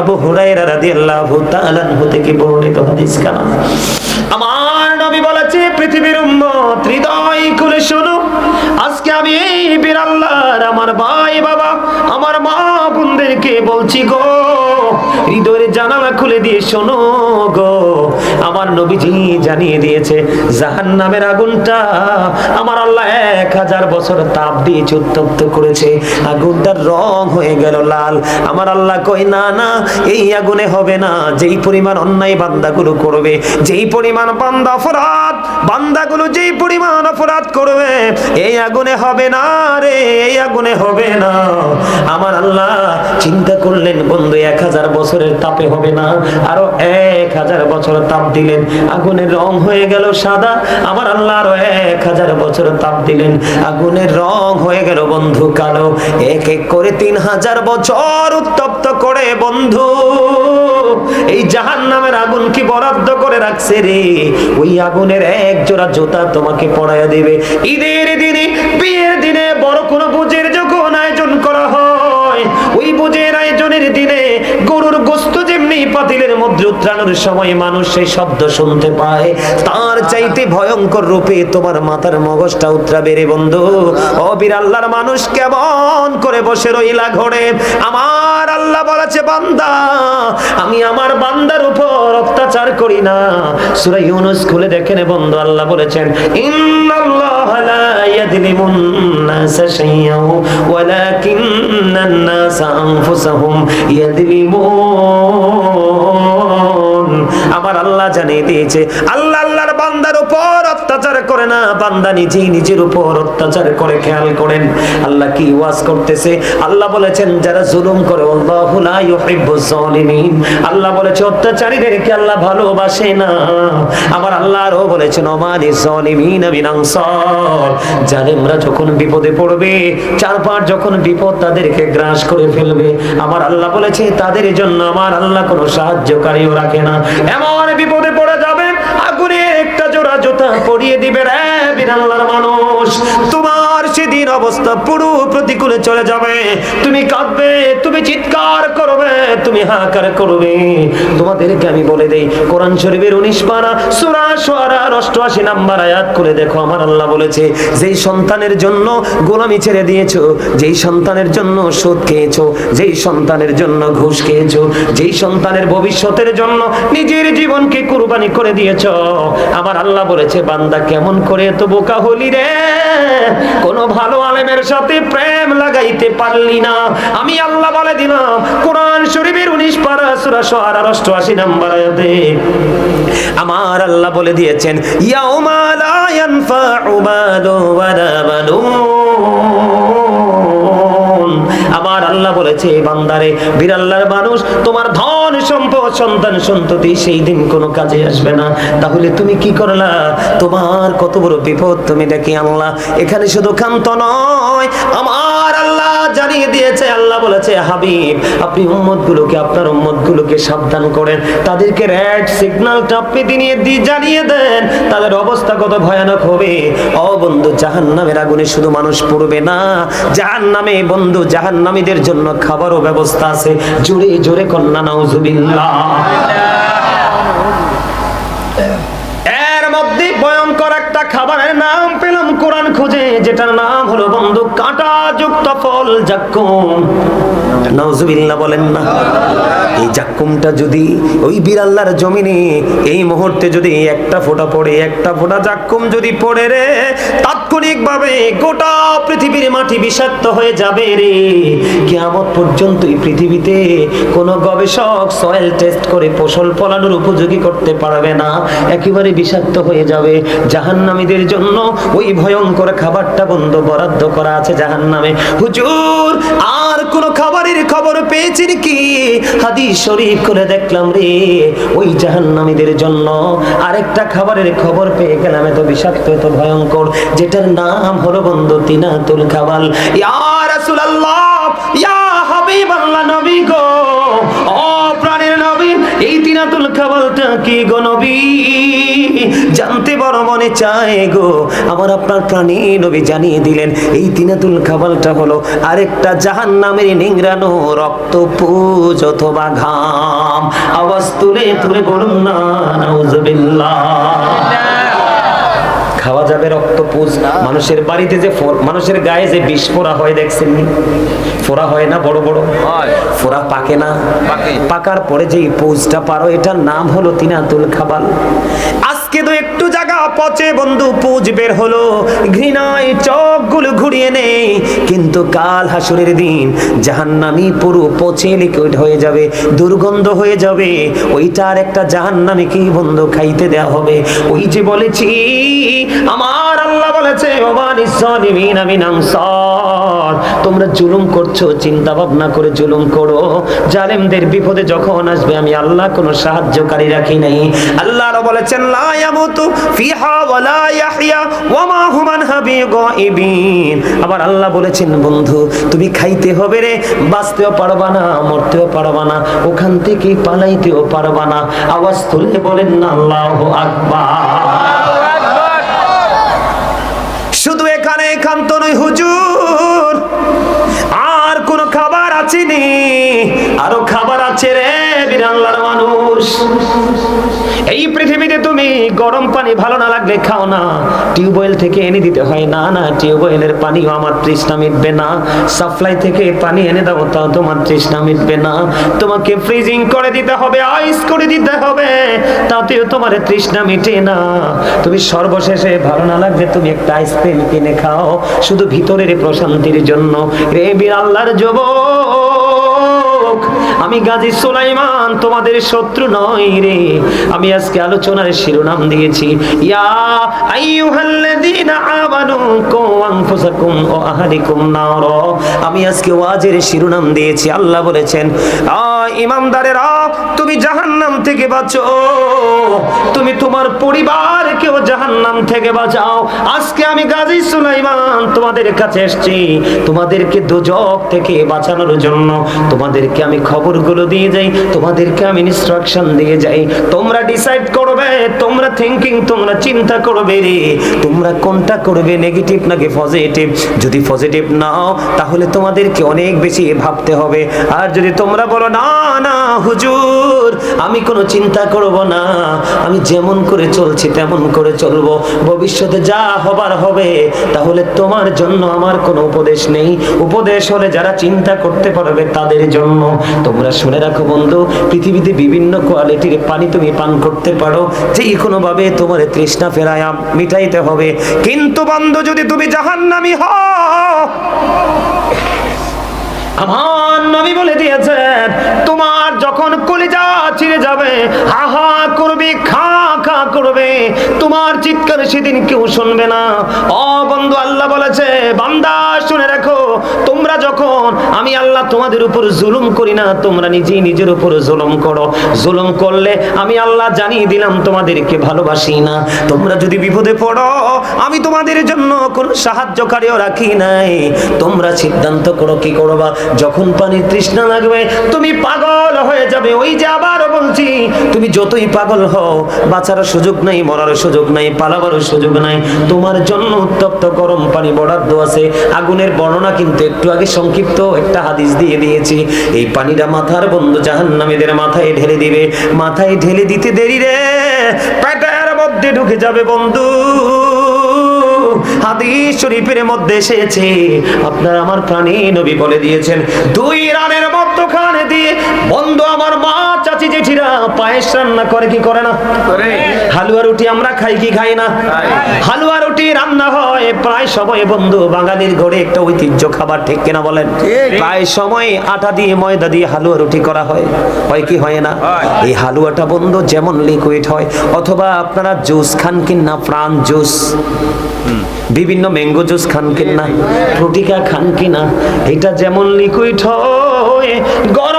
আবু হুরায়রা রাদিয়াল্লাহু তাআলা থেকে বর্ণিত হাদিস কানা আমার নবী বলেছে, পৃথিবীর উম্মত, হৃদয় খুলে শোনো। আজকে আমি এই বীর আমার ভাই বাবা, আমার মা বোনদেরকে বলছি গো, হৃদয়ের জানালা খুলে দিয়ে শোনো গো। আমার নবীজি জানিয়ে দিয়েছে জাহান নামের আগুনটা আমার আল্লাহ এক হাজার বছর তাপ দিয়ে উত্তপ্ত করেছে। আগুনটার রং হয়ে গেল লাল। আমার আল্লাহ কই না না, এই আগুনে হবে না। যেই পরিমাণ অন্যায় বান্দাগুলো করবে, যেই পরিমাণ বান্দা অপরাধ, বান্দাগুলো যেই পরিমাণ অপরাধ করবে, এই আগুনে হবে না রে, এই আগুনে হবে না। আমার আল্লাহ চিন্তা করলেন, বন্ধু, এক হাজার বছরের তাপে হবে না, আরও এক হাজার বছর তাপ দিলেন। আগুনের রং হয়ে গেল সাদা। আমার আল্লাহ আরও এক হাজার বছর তাপ দিলেন। আগুনের রং হয়ে গেল বন্ধু কালো। এক এক করে তিন হাজার বছর উত্তপ্ত করে, বন্ধু, এই জাহান নামের আগুন কি বরাদ্দ করে রাখছে রে? ওই আগুনের এক জোড়া জুতা তোমাকে পড়াইয়া দেবে। ঈদের দিনে, বিয়ের দিনে বড় যেমনি পাতিলের মধ্যে উত্রানোর সময় মানুষ সেই শব্দ শুনতে পায়। তার চাইতে ভয়ঙ্কর রূপে তোমার মাথার মগজটা উত্রাবে রে বন্ধু। ও মানুষ, কেমন করে বসে রইলা ঘরে আমার আল্লাহ বলেছে, বান্দা, আমি আমার বান্দার উপর অত্যাচার করি না। সূরা ইউনূস খুলে দেখেন বন্ধু, আল্লাহ বলেছেন, ইন্নাল্লাহ লা ইয়াযলিমুন নাসা শাইয়্যান ওয়ালাকিন্নান নাসা আমার আল্লাহ জানিয়ে দিয়েছে আল্লাহ বান্দার উপর অত্যাচার করে না, বান্দা নিজেই নিজের উপর অত্যাচার করে, খেয়াল করেন, আল্লাহ কি ওয়াজ করতেছে? আল্লাহ বলেছেন, যারা জুলুম করে, আল্লাহু বলেছে, অত্যাচারীদেরকে আল্লাহ ভালোবাসে না। আমার আল্লাহ আরও বলেছেন ওমানি জালিমিন মিন আনসার। জালেমরা যখন বিপদে পড়বে চার পাঁচ যখন বিপদ তাদেরকে গ্রাস করে ফেলবে। আমার আল্লাহ বলেছে, তাদের জন্য আমার আল্লাহ কোনো সাহায্যকারীও রাখে না। এমন বিপদে পড়ে পরিয়ে দিবে রে বিরাল্লার মানুষ। তোমার সেদিন অবস্থা, পুরো প্রতিকূলে চলে যাবে। তুমি কাঁদবে, তুমি চিৎকার করবে, তুমি হাহাকার করবে। তোমাদেরকে আমি বলে দেই, কোরআন শরীফের উনিশ পারা, সুরা সোয়ারার অষ্টআশি নাম্বার আয়াত করে দেখো, আমার আল্লাহ বলেছে, যেই সন্তানের জন্য গোলামি ছেড়ে দিয়েছ, যেই সন্তানের জন্য সুদ খেয়েছো, যেই সন্তানের জন্য ঘুষ খেয়েছো, যেই সন্তানের ভবিষ্যতের জন্য নিজের জীবনকে কুরবানি করে দিয়েছ, আমার আল্লাহ বলেছে, বান্দা কেমন করে এত বোকা হলি রে? কোন ভালো আলেমের সাথে প্রেম লাগাইতে পারলি না। আমি আল্লাহ বলে দিলাম, কোরআন শরীফের উনিশ পারা সুরা সোয়ার অষ্টআশি নাম্বার আয়াতে। আমার আল্লাহ বলে দিয়েছেন, ইয়াউমা লা ইয়ানফাউ মালু ওয়ালা বানুন। বলেছে এই বান্দারে বিরাল্লার মানুষ, তোমার ধন, সম্পদ, সন্তান, সন্ততি সেই দিন কোনো কাজে আসবে না। তাহলে তুমি কি করলা? তোমার কত বড় বিপদ, তুমি দেখি আল্লাহ, এখানে শুধু কান্ত নয়, আমার আল্লাহ জানিয়ে দিয়েছে, আল্লাহ বলেছে, হাবিব, আপনি উম্মত গুলোকে আপনার উম্মত গুলোকে সাবধান করেন। তাদেরকে রেড সিগন্যালটা আপনি দিয়ে জানিয়ে দেন। তাদের অবস্থা কত ভয়ানক হবে। ও বন্ধু, জাহান্নামের আগুনে শুধু মানুষ পড়বে না। জাহান্নামে বন্ধু, জাহান্নামীদের জন্য খাবারও ব্যবস্থা আছে। জোরে জোরে কন্যা, নাউজুবিল্লাহ। যুক্ত ফল নজুবিল্লা বলেন না। এই জাক্কুমটা যদি ওই বিড়াল্লার জমিনে এই মুহূর্তে যদি একটা ফোঁটা পড়ে, একটা ফোঁটা জাক্কুম যদি পড়ে রে তাৎক্ষণিক ভাবে গোটা পৃথিবীর মাটি বিষাক্ত হয়ে যাবে রে। কিয়ামত পর্যন্ত এই পৃথিবীতে কোনো গবেষক সয়েল টেস্ট করে ফসল ফলানোর উপযোগী করতে পারবে না। একেবারে বিষাক্ত হয়ে যাবে। জাহান্নামীদের জন্য ওই ভয়ঙ্কর খাবারটা বন্ধ বরাদ্দ করা আছে জাহান্নামে। হুজুর, আর কোন খাবারের খবর পেয়েছেন কি? হাদিস শরীফ করে দেখলাম রে, ওই জাহান্নামীদের জন্য আরেকটা খাবারের খবর পেয়ে গেলাম, এত বিষাক্ত, এত ভয়ঙ্কর, যেটার নাম হলো বন্ধু তিনাতুল খাবাল ইয়া রাসূলুল্লাহ, ইয়া হাবিবাল্লাহ মনে চায় গো, আমার আপনার প্রাণী নবী জানিয়ে দিলেন, এই তিনাতুল খাবালটা হলো আরেকটা জাহান নামের নিংরানো রক্ত পুজ অথবা ঘাম। আওয়াজ তুলে তুলে বলুন না, নাউজুবিল্লাহ। খাওয়া যাবে রক্ত পুজ মানুষের বাড়িতে যে মানুষের গায়ে যে বিষ ফোড়া হয় দেখছেন? ফোড়া হয় না বড় বড়? হয়। ফোড়া পাকে না। পাকার পরে যে পুজটা পারো এটার নাম হলো তিনাতুল খাবাল। আজকে তো একটু জায়গা পচে বন্ধু পুজ বের হলো। ঘৃণায় চোখগুলো ঘুরিয়ে নেই। কিন্তু কাল হাসুরের দিন জাহান্নামি পুরো পচে লিকুইড হয়ে যাবে দুর্গন্ধ হয়ে যাবে। ওইটার একটা জাহান্নামি কি বন্ধু খাইতে দেয়া হবে। ওই যে বলেছি আমার আল্লাহ বলেছে তোমরা জুলুম করছ চিন্তা ভাবনা করে জুলুম করো। জালেমদের বিপদে যখন আসবে, আমি আল্লাহ কোনো সাহায্যকারী রাখি নাই। আল্লাহ বলেছেন, লা ফিহা ওয়ালা ইয়াহইয়া ওয়া মা হুম আবার আল্লাহ বলেছেন, বন্ধু, তুমি খাইতে হবে রে, বাঁচতেও পারবা না, মরতেও পারবা না, ওখান থেকে পালাইতেও পারবা না। আওয়াজ তুলে বলেন না আল্লাহু আকবার। এই পৃথিবীতে তুমি গরম পানি ভালো না লাগলে খাও না। টিউবওয়েল থেকে এনে দিতে হয়। না না, টিউবওয়েলের পানিও আমার তৃষ্ণা মিটবে না। সাপ্লাই থেকে পানি এনে দাও, তাও তোমার তৃষ্ণা মিটবে না। তোমাকে ফ্রিজিং করে দিতে হবে আইস করে দিতে হবে, তাতেও তোমার তৃষ্ণা মিটে না। তুমি সর্বশেষে ভালো না লাগলে তুমি একটা আইসক্রিম কিনে খাও। শুধু ভিতরের প্রশান্তির জন্য। রে বিড়াল্লার যুবক! আমি গাজী সুলাইমান, তোমাদের শত্রু নই রে। আমি আজকে আলোচনার শিরোনাম দিয়েছি। ইয়া আইয়ুহাল্লাযীনা আমানু কু আনফুসাকুম ওয়া আহলিকুম নার। আমি আজকে ওয়াজের শিরোনাম দিয়েছি। আল্লাহ বলেছেন, আ ইমানদারেরা, তুমি জাহান্নাম থেকে বাঁচো। তুমি তোমার পরিবারকেও জাহান্নাম থেকে বাঁচাও। আজকে আমি গাজী সুলাইমান তোমাদের কাছে এসেছি। তোমাদেরকে দুজক থেকে বাঁচানোর জন্য তোমাদেরকে আমি খবরগুলো দিয়ে যাই, তোমাদেরকে আমি ইনস্ট্রাকশন দিয়ে যাই। তোমরা ডিসাইড করবে, তোমরা থিংকিং তোমরা চিন্তা করবে রে। তোমরা কোনটা করবে নেগেটিভ নাকি পজিটিভ যদি পজিটিভ নাও, তাহলে তোমাদেরকে অনেক বেশি ভাবতে হবে। আর যদি তোমরা বলো, না না, হুজুর, আমি কোনো চিন্তা করব না। আমি যেমন করে চলছি তেমন করে চলবো। ভবিষ্যতে যা হবার হবে, তাহলে তোমার জন্য আমার কোনো উপদেশ নেই। উপদেশ হলে যারা চিন্তা করতে পারবে তাদের জন্য। তোমরা শুনে রাখো বন্ধু, পৃথিবীতে বিভিন্ন কোয়ালিটির পানি তুমি পান করতে পারো। যে কোনো ভাবে তোমার তৃষ্ণা ফেরায়, মিটাইতে হবে। কিন্তু বন্ধু, যদি তুমি জাহান্নামি হও, আমার নবী বলে দিয়েছেন, তোমার যখন কলিজা চিরে যাবে হা হা করবে, খা খা। করবে তোমার চিৎকার সেদিন কেউ শুনবে না। ও বন্ধু, আল্লাহ বলেছে, বান্দা, শুনে রাখো, তোমরা যখন, আমি আল্লাহ তোমাদের উপর জুলুম করি না, তোমরা নিজেই নিজের উপর জুলুম করো। জুলুম করলে আমি আল্লাহ জানিয়ে দিলাম, তোমাদেরকে ভালোবাসি না। তোমরা যদি বিপদে পড়ো, আমি তোমাদের জন্য কোনো সাহায্যকারীও রাখি নাই। তোমরা সিদ্ধান্ত করো, কি করবা? যখন পানির তৃষ্ণা লাগবে, তুমি পাগল হয়ে যাবে। ওই যে আবার বলছি, তুমি যতই পাগল হও, বাঁচার সুযোগ নাই, মরার সুযোগ নাই পালাবারও সুযোগ নাই। তোমার জন্য উত্তপ্ত গরম পানি বরাদ্দ আছে। আগুনের বর্ণনা কিন্তু একটু আগে সংক্ষিপ্ত একটা হাদিস দিয়ে দিয়েছি। এই পানিটা মাথার বন্ধু জাহান্নামীদের মাথায় ঢেলে দিবে। মাথায় ঢেলে দিতে দেরি রে, পেটের মধ্যে ঢুকে যাবে বন্ধু। হাদিস শরীফের মধ্যে এসেছে। আপনার আমার প্রাণী নবী বলে দিয়েছেন, দুই রানের মধ্যখানে দিয়ে বন্ধু আমার মা চাচি জেঠিরা পায়েস রান্না করে কি করে না? হালুয়া রুটি আমরা খাই কি খাই না? হালুয়া রুটি রান্না হয় প্রায় সময় বন্ধু বাঙালির ঘরে একটা ঐতিহ্য খাবার ঠিক কিনা বলেন? প্রায় সময় আটা দিয়ে ময়দা দিয়ে হালুয়া রুটি করা হয়। হয় কি হয় না? এই হালুয়াটা বন্ধু যেমন লিকুইড হয় অথবা আপনারা জুস খান কিনা প্রাণ জুস বিভিন্ন ম্যাঙ্গো জুস খান কিনা ফ্রুটিকা খান কিনা এটা যেমন লিকুইড হয় গরম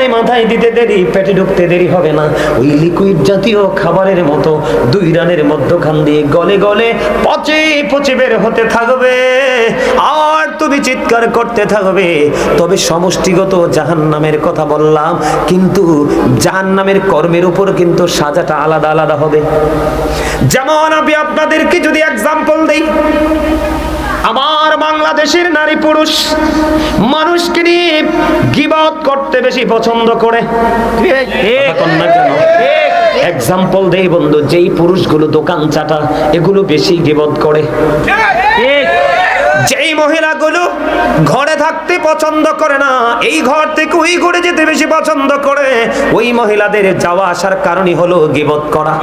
পানি পানি মাথায় দিতে দেরি, পেটে ঢুকতে দেরি হবে না। ওই লিকুইড জাতীয় খাবারের মতো দুই রানের মধ্যখান দিয়ে গলে গলে পচে পচে বের হতে থাকবে। আর তুমি চিৎকার করতে থাকবে। তবে সমষ্টিগত জাহান্নামের কথা বললাম, কিন্তু জাহান্নামের কর্মের উপর কিন্তু সাজাটা আলাদা আলাদা হবে। যেমন আমি আপনাদেরকে যদি এক্সাম্পল দেই আমার বাংলাদেশের নারী পুরুষ মানুষকে নিয়ে গিবত করতে বেশি পছন্দ করে? এক্সাম্পল দেই বন্ধু যেই পুরুষগুলো দোকান চাটা এগুলো বেশি গিবত করে। যেই মহিলাগুলো ঘরে থাকতে পছন্দ করে না এই ঘর থেকে ওই ঘরে যেতে বেশি পছন্দ করে ওই মহিলাদের যাওয়া আসার কারণই হলো গিবত করা।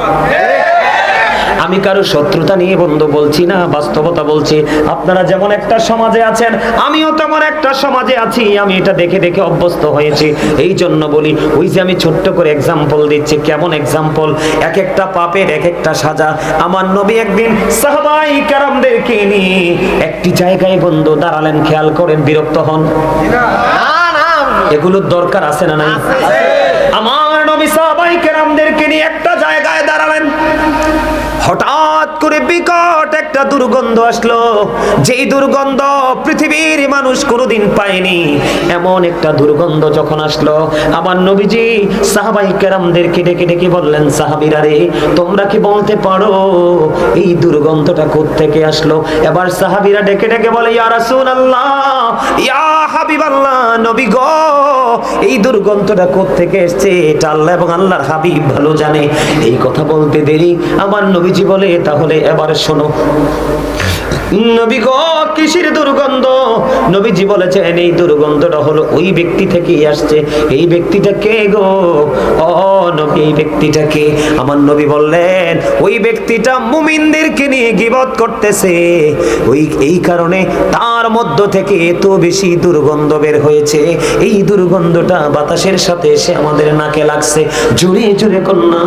আমি কারও শত্রুতা নিয়ে বন্ধু বলছি না বাস্তবতা বলছি। আপনারা যেমন একটা সমাজে আছেন আমিও তেমন একটা সমাজে আছি আমি এটা দেখে দেখে অভ্যস্ত হয়েছি। এই জন্য বলি ওই যে আমি ছোট্ট করে এক্সাম্পল দিচ্ছি কেমন এক্সাম্পল এক একটা পাপের এক একটা সাজা। আমার নবী একদিন সাহাবাই কারামদেরকে নিয়ে একটি জায়গায় বন্ধু দাঁড়ালেন খেয়াল করেন বিরক্ত হন। এগুলোর দরকার আছে না নাই? আমার নবী সাহাবাই কেরামদেরকে নিয়ে একটা জায়গায় হঠাৎ করে বিকট একটা দুর্গন্ধ আসলো। যেই দুর্গন্ধ পৃথিবীর মানুষ কোনোদিন পায়নি। এমন একটা দুর্গন্ধ যখন আসলো, আমার নবীজি সাহাবাই কেরামদেরকে ডেকে ডেকে বললেন, সাহাবিরা রে, তোমরা কি বলতে পারো? এই দুর্গন্ধটা থেকে আসলো? এবার সাহাবিরা ডেকে ডেকে বলে, ইয়া রাসূলুল্লাহ, ইয়া হাবিবাল্লাহ, নবী গো এই দুর্গন্ধটা থেকে এসছে? এটা আল্লাহ এবং আল্লাহর হাবিব ভালো জানে। এই কথা বলতে দেরি। আমার নবীজি বলে, তাহলে এবার শোনো। নবী গো, কিসের দুর্গন্ধ? নবীজি বলেছেন, এই দুর্গন্ধটা হলো ওই ব্যক্তি থেকেই আসছে। এই ব্যক্তিটা কে গো? ও নবী ব্যক্তিটা কে? আমার নবী বললেন, ওই ব্যক্তিটা মুমিনদেরকে নিয়ে গিবত করতেছে। ওই, এই কারণে তার মধ্য থেকে এত বেশি দুর্গন্ধ বের হয়েছে। এই দুর্গন্ধটা বাতাসের সাথে এসে আমাদের নাকে লাগছে। জুড়ে জুড়ে কন্যা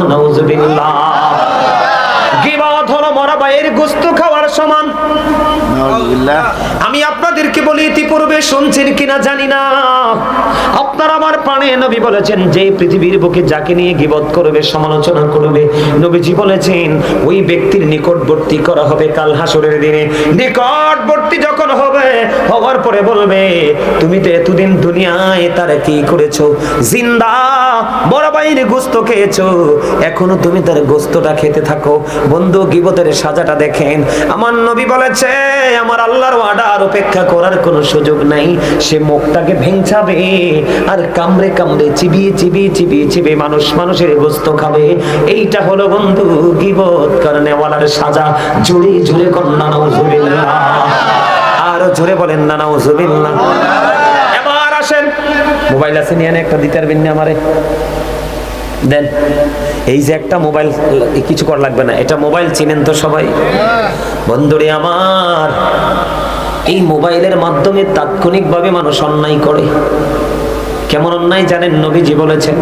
গিবত হলো মরা ভাইয়ের গোস্ত খাওয়ার সমান? আমি আপনাদেরকে বলি ইতিপূর্বে শুনছেন কিনা জানি না। আপনার আমার প্রাণে নবী বলেছেন, যে পৃথিবীর বুকে যাকে নিয়ে গিবত করবে, সমালোচনা করবে, নবীজি বলেছেন, ওই ব্যক্তির নিকটবর্তী করা হবে কাল হাসরের দিনে। নিকটবর্তী যখন হবে, হওয়ার পরে বলবে, তুমি তো এতদিন দুনিয়ায় তারা কি করেছ? জিন্দা, বড় বাইর গোস্ত খেয়েছো। এখনও তুমি তার গোস্তটা খেতে থাকো। বন্ধু, গিবতের সাজাটা দেখেন। আমার নবী বলেছে, আমার আল্লাহর অর্ডার অপেক্ষা করার কোনো সুযোগ নাই। সে মুখটাকে ভেঙচাবে আর কামড়ে কামড়ে চিবিয়ে চিবিয়ে চিবিয়ে চিবিয়ে মানুষ মানুষের গোস্ত খাবে। এইটা হলো বন্ধু গিবত, কারণে ওয়ালার সাজা জুড়ে জুড়ে কন্যা নাউজুবিল্লাহ আরও জোরে বলেন না নাউজুবিল্লাহ এবার আসেন। মোবাইল আছে নিয়ে একটা দিতে পারবেন না আমারে। দেন, এই যে একটা মোবাইল, কিছু করা লাগবে না। এটা মোবাইল চিনেন তো সবাই। বন্ধুরে আমার, এই মোবাইলের মাধ্যমে তাৎক্ষণিকভাবে মানুষ অন্যায় করে। কেমন অন্যায় জানেন নবীজি বলেছেন?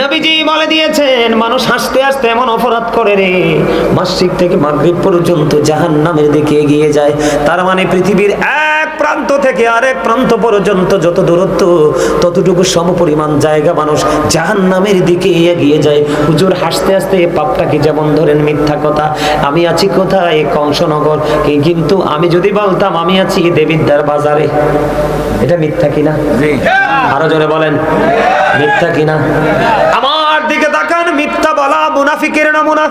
নবীজি বলে দিয়েছেন, মানুষ হাসতে হাসতে এমন অপরাধ করে রে মাসিক থেকে পর্যন্ত এগিয়ে যায়। তার মানে পৃথিবীর এক প্রান্ত থেকে আরেক প্রান্ত পর্যন্ত যত দূরত্ব ততটুকু সমপরিমাণ জায়গা মানুষ জাহান নামের দিকে এগিয়ে যায়। হুজুর হাসতে হাসতে পাপটাকে যেমন ধরেন মিথ্যা কথা? আমি আছি কোথায়? কংসনগর। কিন্তু আমি যদি বলতাম আমি আছি দেবিদ্যার বাজারে? এটা মিথ্যা কিনা? আরও জোরে বলেন। মিথ্যা কিনা? আমার মুনাফিকের নমুনা।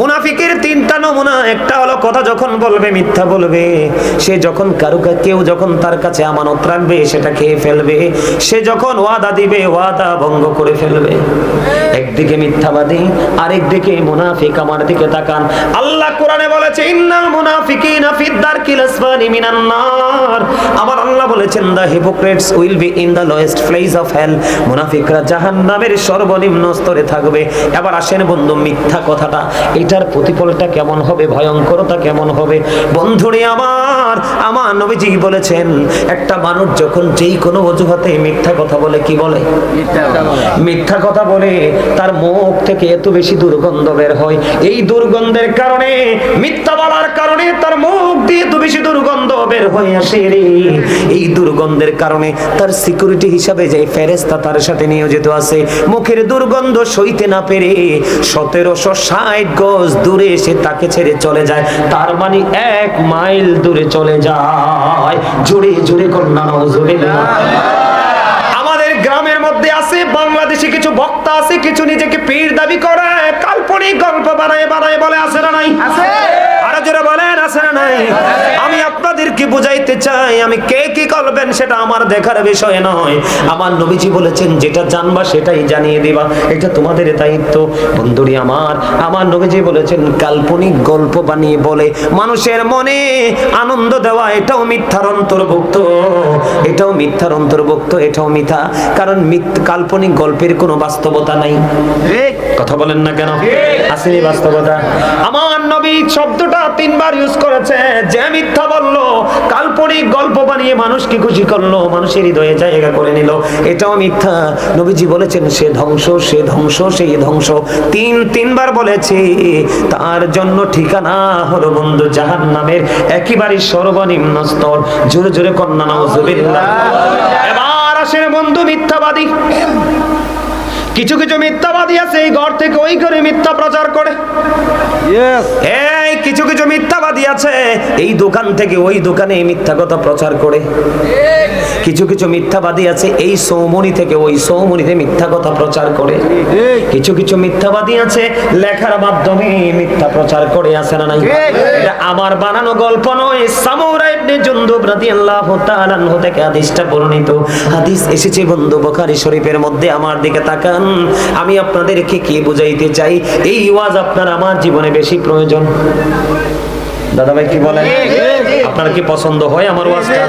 মুনাফিকের তিনটা নমুনা, একটা হলো কথা যখন বলবে, মিথ্যা বলবে। সে যখন কারু কেউ যখন তার কাছে আমানত রাখবে, সেটা খেয়ে ফেলবে। সে যখন ওয়াদা দিবে, ওয়াদা ভঙ্গ করে ফেলবে। একদিকে মিথ্যাবাদী, আরেকদিকে মুনাফিক আমার দিকে তাকান। আল্লাহ কোরআনে বলেছে, ইন্নাল মুনাফিকিনা ফিদ দারকিল আসফালি মিনান নার। আমার আল্লাহ বলেছেন the hypocrites will be in the lowest place of hell মুনাফিকরা জাহান্নামের সর্বনিম্ন স্তরে থাকবে। এবার আসেন বন্ধু মিথ্যা কথাটা এটার প্রতিফলটা কেমন হবে ভয়ঙ্করতা কেমন হবে? বন্ধুরে আমার আমার নবীজি বলেছেন একটা মানুষ যখন যেই কোনো অজুহাতে মিথ্যা কথা বলে কি বলে? মিথ্যা কথা বলে। তার মুখ থেকে এত বেশি দুর্গন্ধ বের হয়। এই দুর্গন্ধের কারণে মিথ্যা বলার কারণে তার মুখ দিয়ে এত বেশি দুর্গন্ধ বের হয়ে আসে রে। এই দুর্গন্ধের কারণে তার সিকিউরিটি হিসাবে যে ফেরেস্তা তার সাথে নিয়োজিত আছে মুখের দুর্গন্ধ সইতে না পেরে সতেরোশো ষাট গজ দূরে এসে তাকে ছেড়ে চলে যায়। তার মানে এক মাইল দূরে চলে যায়। জোরে জোরে কন্যা আমাদের গ্রামের মধ্যে আছে বাংলাদেশে কিছু বক্তা আছে কিছু নিজেকে পীর দাবি করে কাল্পনিক গল্প বানায় বানায় বলে আছে না নাই? আরও জোরে বলেন আছে না নাই? আমি আপনাদেরকে বুঝাইতে চাই? আমি কে কি করবেন সেটা আমার দেখার বিষয় নয়। আমার নবীজি বলেছেন যেটা জানবা সেটাই জানিয়ে দিবা। এটা তোমাদের দায়িত্ব। বন্ধুরি আমার আমার নবীজি বলেছেন কাল্পনিক গল্প বানিয়ে বলে মানুষের মনে আনন্দ দেওয়া এটাও মিথ্যার অন্তর্ভুক্ত। এটাও মিথ্যার অন্তর্ভুক্ত এটাও মিথ্যা। কারণ কাল্পনিক গল্পের কোনো বাস্তবতা নাই। কথা বলেন না কেন? আসেনি বাস্তবতা। আমার নবী শব্দটা তিনবার ইউজ করেছে যে মিথ্যা বলল কাল্পনিক গল্প বানিয়ে মানুষকে খুশি করল মানুষের হৃদয়ে জায়গা করে নিল। এটাও মিথ্যা। নবীজি বলেছেন সে ধ্বংস সে ধ্বংস সেই ধ্বংস। তিন তিনবার বলেছে তার জন্য ঠিকানা হলো বন্ধু জাহান নামের একেবারে সর্বনিম্ন স্তর। জোরে জোরে কন্যা নজরুল্লাহ এবার আসেন বন্ধু মিথ্যাবাদী। কিছু কিছু মিথ্যাবাদী আছে এই ঘর থেকে ওই ঘরে মিথ্যা প্রচার করে। কিছু কিছু মিথ্যাবাদী আছে। এই দোকান থেকে ওই দোকানে এই মিথ্যা কথা প্রচার করে। কিছু কিছু মিথ্যাবাদী আছে, এই সৌমনি থেকে ওই সৌমনিতে মিথ্যা কথা প্রচার করে। কিছু কিছু মিথ্যাবাদী আছে, লেখার মাধ্যমে মিথ্যা প্রচার করে, আছে না নাই? আমার বানানো গল্প নয়। সামুরা ইবনে জুনদুব রাদিয়াল্লাহু তাআলা আনহু থেকে হাদিসটা বর্ণিত। হাদিস এসেছে বন্ধু বুখারী শরীফের মধ্যে, আমার দিকে তাকান। আমি আপনাদেরকে কি বুঝাইতে চাই? এই ওয়াজ আপনার আমার জীবনে বেশি প্রয়োজন। দাদা ভাই কি বলেন আপনার কি পছন্দ হয় আমার ওয়াজটা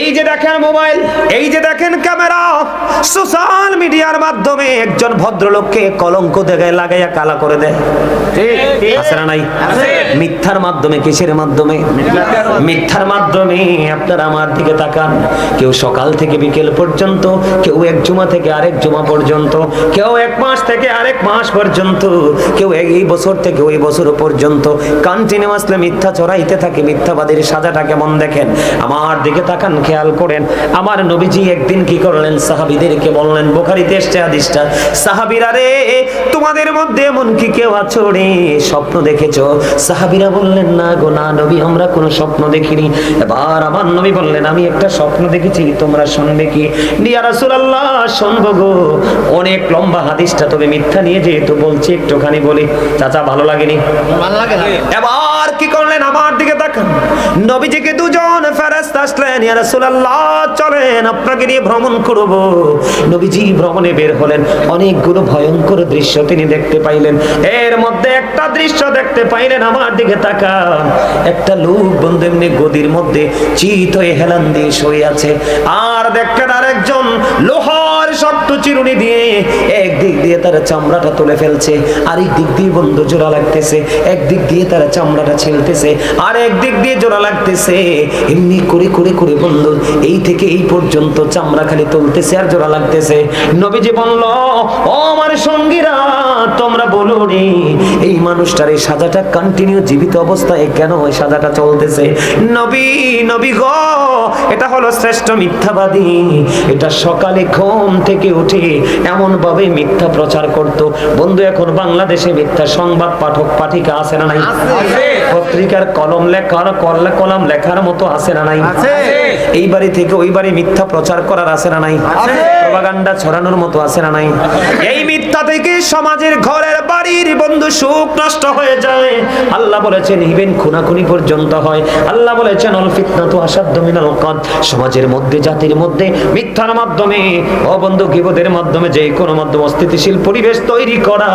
এই যে দেখেন মোবাইল এই যে দেখেন ক্যামেরা সোশ্যাল মিডিয়ার মাধ্যমে একজন ভদ্রলোককে কলঙ্ক দেখায় লাগাইয়া কালা করে দেয়। আছে না নাই? মিথ্যার মাধ্যমে কিসের মাধ্যমে? মিথ্যার মাধ্যমে আপনারা আমার দিকে তাকান। কেউ সকাল থেকে বিকেল পর্যন্ত কেউ এক জুমা থেকে আরেক জুমা পর্যন্ত কেউ এক মাস থেকে আরেক মাস পর্যন্ত কেউ এই বছর থেকে ওই বছর পর্যন্ত। কন্টিনিউয়াসলি মিথ্যা চড়াইতে থাকে মিথ্যাবাদীর সাজাটা কেমন দেখেন? আমার দিকে তাকান খেয়াল করেন। আমার নবীজি একদিন কি করলেন? সাহাবিদেরকে বললেন বোখারিতে এসছে হাদিসটা সাহাবিরা রে তোমাদের মধ্যে এমন কি কেউ আছো রে? স্বপ্ন দেখেছ? সাহাবিরা বললেন না গো না নবী আমরা কোনো স্বপ্ন দেখিনি। এবার আমার নবী বললেন আমি একটা স্বপ্ন দেখেছি তোমরা শুনবে কি? নিয়া রাসূলুল্লাহ শুনব গো। অনেক লম্বা হাদিসটা তবে মিথ্যা নিয়ে যেহেতু বলছি একটুখানি বলি। চাচা ভালো লাগেনি? এবার কি করলেন? আমার দিকে তাকান। নবীজিকে দুজন ফেরেশতা আসলেন ইয়া রাসূলুল্লাহ চলেন আপনাকে নিয়ে ভ্রমণ করব। নবীজি ভ্রমণে বের হলেন। অনেকগুলো ভয়ঙ্কর দৃশ্য তিনি দেখতে পাইলেন। এর মধ্যে একটা দৃশ্য দেখতে পাইলেন, আমার দিকে তাকান। একটা লোক বন্ধু এমনি গদির মধ্যে চিত হয়ে হেলান দিয়ে শুয়ে আছে। আর দেখতেন আরেকজন লোহার শক্ত চিরুনি দিয়ে একদিক দিয়ে তার চামড়াটা তুলে ফেলছে আরেক দিক দিয়ে বন্ধু জোড়া লাগতেছে, একদিক দিয়ে তার চামড়াটা ছেলতেছে আর একদিক দিয়ে জোড়া লাগতেছে। এমনি করে করে করে বন্ধু, এই থেকে এই পর্যন্ত চামড়া খালি তুলতেছে আর জোড়া লাগতেছে। নবীজি বলল, ও আমার সঙ্গীরা, তোমরা বলো এই মানুষটার এই সাজাটা কন্টিনিউ জীবিত অবস্থায় কেন ওই সাজাটা চলতেছে? নবী নবী গো, এটা হলো শ্রেষ্ঠ মিথ্যাবাদী। এটা সকালে ঘুম থেকে উঠে এমন ভাবে মিথ্যা প্রচার করত। বন্ধু, এখন বাংলাদেশে মিথ্যা সংবাদ পাঠক পাঠিকা আছে না নাই? পত্রিকার কলম লেখার কল কলম লেখার মতো আছে না নাই? এই বাড়ি থেকে ওই বাড়ি মিথ্যা প্রচার করার আছে না নাই? প্রপাগান্ডা ছড়ানোর মতো আছে না নাই? এই মিথ্যা থেকে সমাজের ঘরের বাড়ির বন্ধু সুখ নষ্ট হয়ে যায়। আল্লাহ বলেছেন, ইভেন খুনাখুনি পর্যন্ত হয়। আল্লাহ বলেছেন অল ফিতনা তো আসাধ্য মিনাল কদ সমাজের মধ্যে, জাতির মধ্যে, মিথ্যার মাধ্যমে, ও বন্ধু গিবদের মাধ্যমে যে কোনো মাধ্যমে অস্থিতিশীল পরিবেশ তৈরি করা,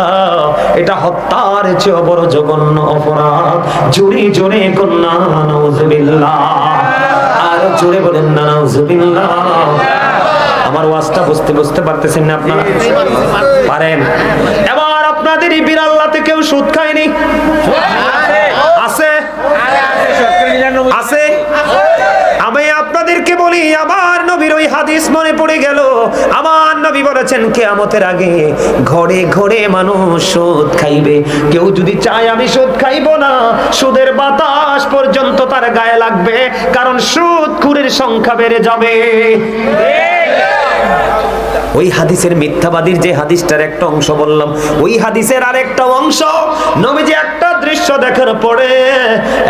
এটা হত্যার চেয়ে বড় জঘন্য অপরাধ। জোরে জোরে কন্যা, নাউজুবিল্লাহ। আর জোরে বলেন না নাউজুবিল্লাহ। আমার ওয়াজটা বুঝতে বুঝতে পারতেছেন না আপনারা? পারেন। এবার আপনাদের এই বিড়াল্লাতে কেউ সুদ খায়নি? আছে? আছে? আমি আপনাদেরকে বলি, আমার নবীর ওই হাদিস মনে পড়ে গেল। আমার নবী বলেছেন, কেয়ামতের আগে ঘরে ঘরে মানুষ সুদ খাইবে। কেউ যদি চায় আমি সুদ খাইব না, সুদের বাতাস পর্যন্ত তার গায়ে লাগবে, কারণ সুদ খুরের সংখ্যা বেড়ে যাবে। ওই হাদিসের মিথ্যাবাদীর যে হাদিসটার একটা অংশ বললাম, ওই হাদিসের আরেকটা অংশ নবীজি একটা দৃশ্য দেখার পরে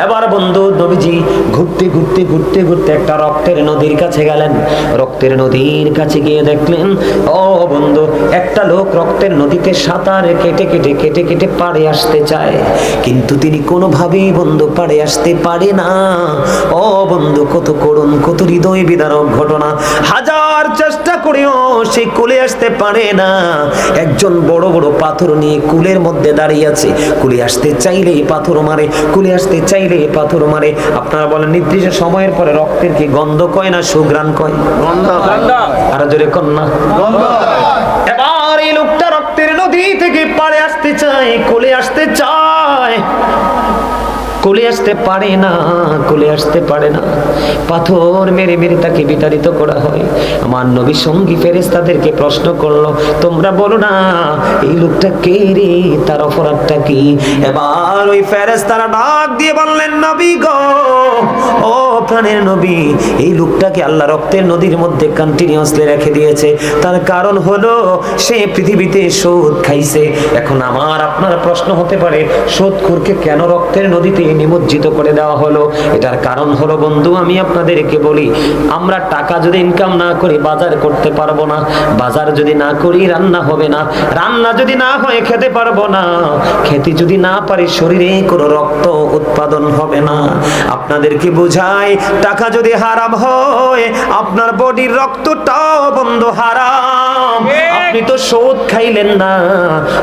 এবার বন্ধু নবীজি ঘুরতে ঘুরতে ঘুরতে ঘুরতে একটা রক্তের নদীর কাছে গেলেন। রক্তের নদীর কাছে গিয়ে দেখলেন, ও বন্ধু, একটা লোক রক্তের নদীতে সাঁতার কেটে কেটে কেটে কেটে পাড়ে আসতে চায়। কিন্তু তিনি কোনোভাবেই বন্ধু পাড়ে আসতে পারে না। ও বন্ধু, কত করুণ, কত হৃদয় বিদারক ঘটনা। হাজার চেষ্টা করেও সে কুলে আসতে পারে না। একজন বড় বড় পাথর নিয়ে কুলের মধ্যে দাঁড়িয়ে আছে। কুলে আসতে চাইলে পাথর মারে কুলে আসতে চাইলে পাথর মারে। আপনারা বলেন নির্দিষ্ট সময়ের পরে রক্তের কি গন্ধ কয় না সুগ্রাণ কয়? আরও জোরে কন্যা এবার এই লোকটা রক্তের নদী থেকে পাড়ে আসতে চায় কোলে আসতে চায়। কোলে আসতে পারে না, কোলে আসতে পারে না। পাথর মেরে মেরে তাকে বিতাড়িত করা হয়। আমার নবী সঙ্গী ফেরেস তাদেরকে প্রশ্ন করল, তোমরা বলো না, এই লোকটা কে রে? তার অপরাধটা কি? এবার ওই ফেরেস তারা ডাক দিয়ে বললেন, নবী গো, ও প্রাণের নবী, এই লোকটাকে আল্লাহ রক্তের নদীর মধ্যে কন্টিনিউয়াসলি রেখে দিয়েছে। তার কারণ হলো, সে পৃথিবীতে সুদ খাইছে। এখন আমার আপনার প্রশ্ন হতে পারে সুদখোরকে কেন রক্তের নদীতে নিমজ্জিত করে দেওয়া হলো। এটার কারণ হলো বন্ধু আমি আপনাদেরকে বলি আমরা টাকা যদি ইনকাম না করি বাজার করতে পারব না। বাজার যদি না করি রান্না হবে না। রান্না যদি না হয় খেতে পারব না। খেতে যদি না পারি শরীরে কোনো রক্ত উৎপাদন হবে না। আপনাদেরকে বোঝাই টাকা যদি হারাম হয় আপনার বডির রক্তটাও বন্ধ হারাম। আপনি তো শোধ খাইলেন না।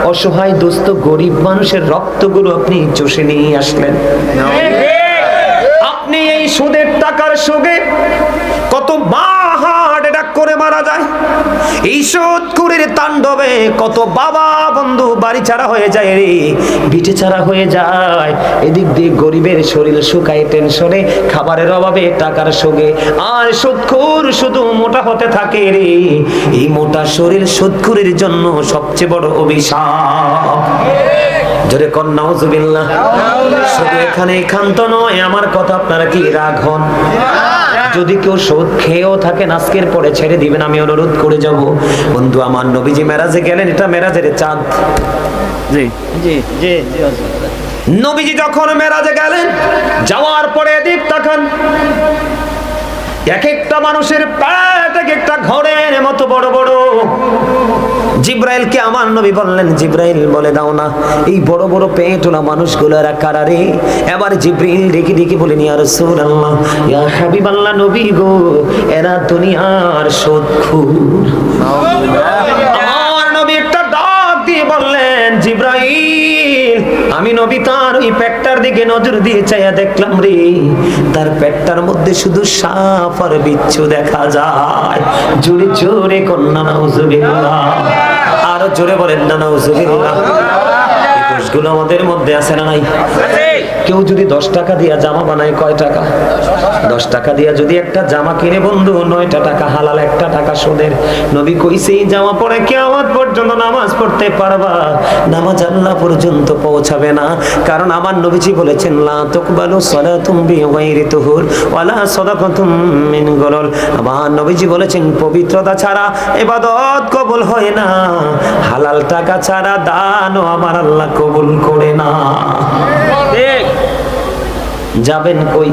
অসহায় দুস্থ গরিব মানুষের রক্তগুলো আপনি চষে নিয়ে আসলেন। আপনি এই সুদের টাকার সঙ্গে কত মা হার্ট অ্যাটাক করে মারা যায়। এই সুদকুরের তাণ্ডবে কত বাবা বন্ধু বাড়ি ছাড়া হয়ে যায় রে। বিটে ছাড়া হয়ে যায়। এদিক দিয়ে গরিবের শরীর শুকায় টেনশনে, খাবারের অভাবে টাকার সঙ্গে আর সুদখুর শুধু মোটা হতে থাকে রে। এই মোটা শরীর সুদখুরের জন্য সবচেয়ে বড় অভিশাপ। জোরে কন নাউজুবিল্লাহ। শুধু এখানে ক্ষান্ত নয় আমার কথা আপনারা কি রাগ হন? যদি কেউ শোধ খেয়েও থাকেন আজকের পরে ছেড়ে দিবেন আমি অনুরোধ করে যাব। বন্ধু আমার নবীজি মেরাজে গেলেন এটা মেরাজের চাঁদ। জি জি জি জি। নবীজি যখন মেরাজে গেলেন যাওয়ার পরে এদিক তাকান। এক একটা মানুষের পেট এক একটা ঘরের মতো বড় বড়। জিব্রাইলকে আমার নবী বললেন জিব্রাইল বলে দাও না এই বড় বড় পেট ওলা মানুষগুলো এরা কারারে এবার জিব্রাইল ডেকে ডেকে বলে নিয়ে আর আল্লাহ ইয়া হাবিবাল্লাহ নবী গো এরা দুনিয়ার সৎখুর আমার নবী একটা ডাক দিয়ে বললেন জিব্রাইল আমি নবী তার ওই পেটটার দিকে নজর দিয়ে চাইয়া দেখলাম রে। তার পেটটার মধ্যে শুধু সাপ আর বিচ্ছু দেখা যায়। জোরে জোরে কন্যা নাউজুবিল্লাহ। আরও জোরে বলেন না নাউজুবিল্লাহ এই দোষগুলো আমাদের মধ্যে আছে না নাই? কেউ যদি দশ টাকা দিয়া জামা বানায়, কয় টাকা? দশ টাকা দিয়া যদি একটা জামা কিনে, বন্ধু, নয়টা টাকা হালাল, একটা টাকা সুদের। নবী কইছে, এই জামা পরে কেয়ামত পর্যন্ত নামাজ পড়তে পারবা। নামাজ আল্লাহ পর্যন্ত পৌঁছাবে না। কারণ আমার নবীজি বলেছেন, লা তুকবালু সালাতুম বিগাইরি তুহুর ওয়ালা সাদাকাতুম মিন আমার নবীজি বলেছেন, পবিত্রতা ছাড়া ইবাদত কবুল হয় না। হালাল টাকা ছাড়া দানও আমার আল্লাহ কবুল করে না। যাবেন কই?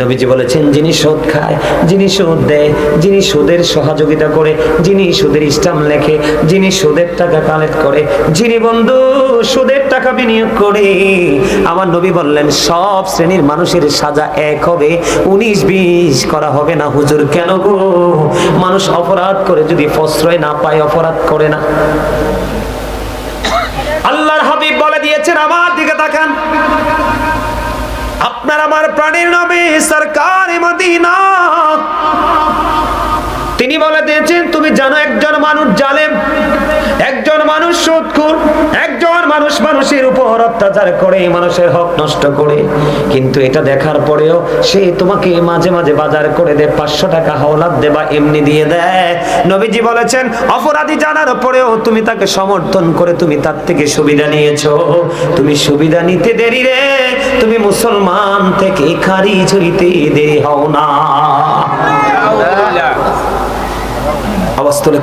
নবীজি বলেছেন, যিনি সুদ খায়, যিনি সুদ দেয়, যিনি সুদের সহযোগিতা করে, যিনি সুদের ইস্টাম লেখে, যিনি সুদের টাকা কালেক্ট করে, যিনি বন্ধু সুদের টাকা বিনিয়োগ করে। আমার নবী বললেন, সব শ্রেণির মানুষের সাজা এক হবে, উনিশ বিশ করা হবে না। হুজুর, কেন গো? মানুষ অপরাধ করে যদি প্রশ্রয় না পায়, অপরাধ করে না আল্লাহর হাবিব বলে দিয়েছেন আমার দিকে তাকান তিনি বলে দিয়েছেন, তুমি জানো একজন মানুষ জালেম, একজন মানুষ একজন মানুষ মানুষের উপর অত্যাচার করে, মানুষের হক নষ্ট করে। কিন্তু এটা দেখার পরেও সে তোমাকে মাঝে মাঝে বাজার করে দেয়, পাঁচশো টাকা হাওলাত দেবা এমনি দিয়ে দেয়। নবীজি বলেছেন, অপরাধী জানার পরেও তুমি তাকে সমর্থন করে তুমি তার থেকে সুবিধা নিয়েছো। তুমি সুবিধা নিতে দেরি রে তুমি মুসলমান থেকে খারিজ হইতে দেরি হও না।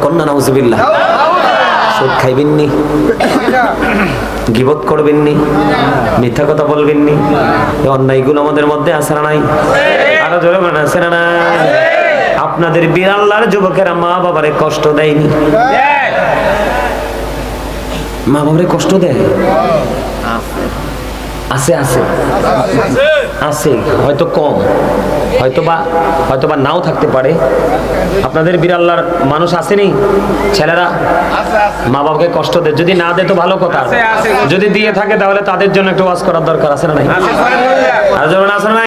কন্যা সুদ গিবত মিথ্যা কথা বলবেননি। এই অন্যায়গুলো আমাদের মধ্যে না নাই? আরও জোরে বলেন, আছে না নাই? আপনাদের বিড়াল্লার যুবকেরা মা বাবারে কষ্ট দেয়নি। মা বাবারে কষ্ট দেয়? আছে আছে। আছে হয়তো কম। হয়তো বা হয়তো বা নাও থাকতে পারে। আপনাদের বিড়াল্লার মানুষ আসেনি? ছেলেরা মা বাবাকে কষ্ট দেয়। যদি না দেয় তো ভালো কথা। যদি দিয়ে থাকে তাহলে তাদের জন্য একটু ওয়াজ করার দরকার আছে না নাই? আর যখন আসে না?